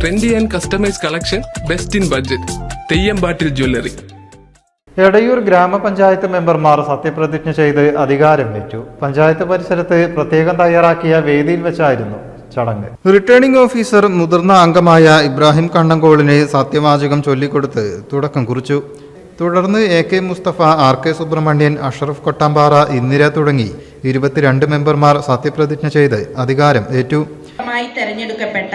Trendy and customise collection best in budget Theyyampattil jewellery Edayur grama panchayat മെമ്പർമാർ സത്യപ്രതിജ്ഞ ചെയ്ത് അധികാരം അധികാരമേറ്റു പഞ്ചായത്ത് പരിസരത്ത് പ്രത്യേകം തയ്യാറാക്കിയ വേദിയിൽ വെച്ചായിരുന്നു ചടങ്ങ്. റിട്ടേണിംഗ് ഓഫീസർ മുതിർന്ന അംഗമായ ഇബ്രാഹിം കണ്ണങ്കോളിന് സത്യവാചകം ചൊല്ലിക്കൊടുത്ത് തുടക്കം കുറിച്ചു. തുടർന്ന് A K Mustafa R K Subramanian Ashraf Kottampara Indira തുടങ്ങി ഇരുപത്തിരണ്ട് മെമ്പർമാർ സത്യപ്രതിജ്ഞ ചെയ്ത് അധികാരം ഏറ്റു. തെരഞ്ഞെടുക്കപ്പെട്ട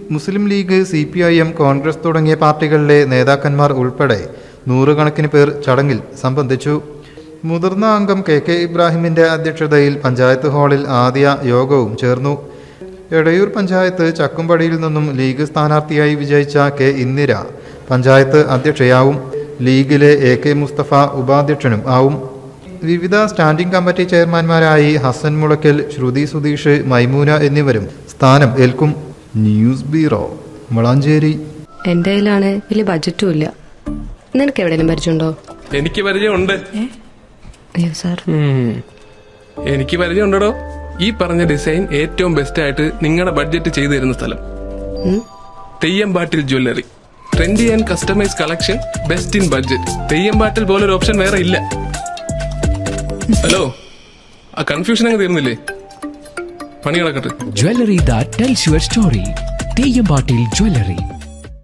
Muslim League C P I M Congress തുടങ്ങിയ പാർട്ടികളിലെ നേതാക്കന്മാർ ഉൾപ്പെടെ നൂറുകണക്കിന് പേർ ചടങ്ങിൽ സംബന്ധിച്ചു. മുതിർന്ന അംഗം കെ കെ ഇബ്രാഹിമിന്റെ അധ്യക്ഷതയിൽ പഞ്ചായത്ത് ഹാളിൽ ആദ്യ യോഗവും ചേർന്നു. എടയൂർ പഞ്ചായത്ത് ചക്കുംപടിയിൽ നിന്നും ലീഗ് സ്ഥാനാർത്ഥിയായി വിജയിച്ച കെ ഇന്ദിര പഞ്ചായത്ത് അധ്യക്ഷയാവും. ലീഗിലെ എ കെ മുസ്തഫ ഉപാധ്യക്ഷനും ആവും. വിവിധ സ്റ്റാൻഡിംഗ് കമ്മിറ്റി ചെയർമാൻമാരായി ഹസൻ മുളക്കൽ ശ്രുതി സുധീഷ് മൈമൂന എന്നിവരും സ്ഥാനം ഏൽക്കും. News bureau Valanchery. എന്റെ കയ്യിലാണ് വലിയ ബഡ്ജറ്റും ഇല്ല. നിനക്ക് എവിടെയെങ്കിലും പരിചയമുണ്ടോ? എനിക്ക് പരിചയമുണ്ട്. അയ്യോ സാർ എനിക്ക് പരിചയമുണ്ടോ ഈ പറഞ്ഞ ഡിസൈൻ ഏറ്റവും ബെസ്റ്റ് ആയിട്ട് നിങ്ങളുടെ ബഡ്ജറ്റ് ചെയ്തു തരുന്ന സ്ഥലം. Theyyampattil jewellery trendy and customise collection best in budget Theyyampattil പോലെ ഒരു ഓപ്ഷൻ വേറെ ഇല്ല. ഹലോ? ആ കൺഫ്യൂഷൻ അങ്ങ് തീർന്നില്ലേ? പണി കിടക്കട്ടെ Jewelry that tells your story. Teyambatil Jewelry.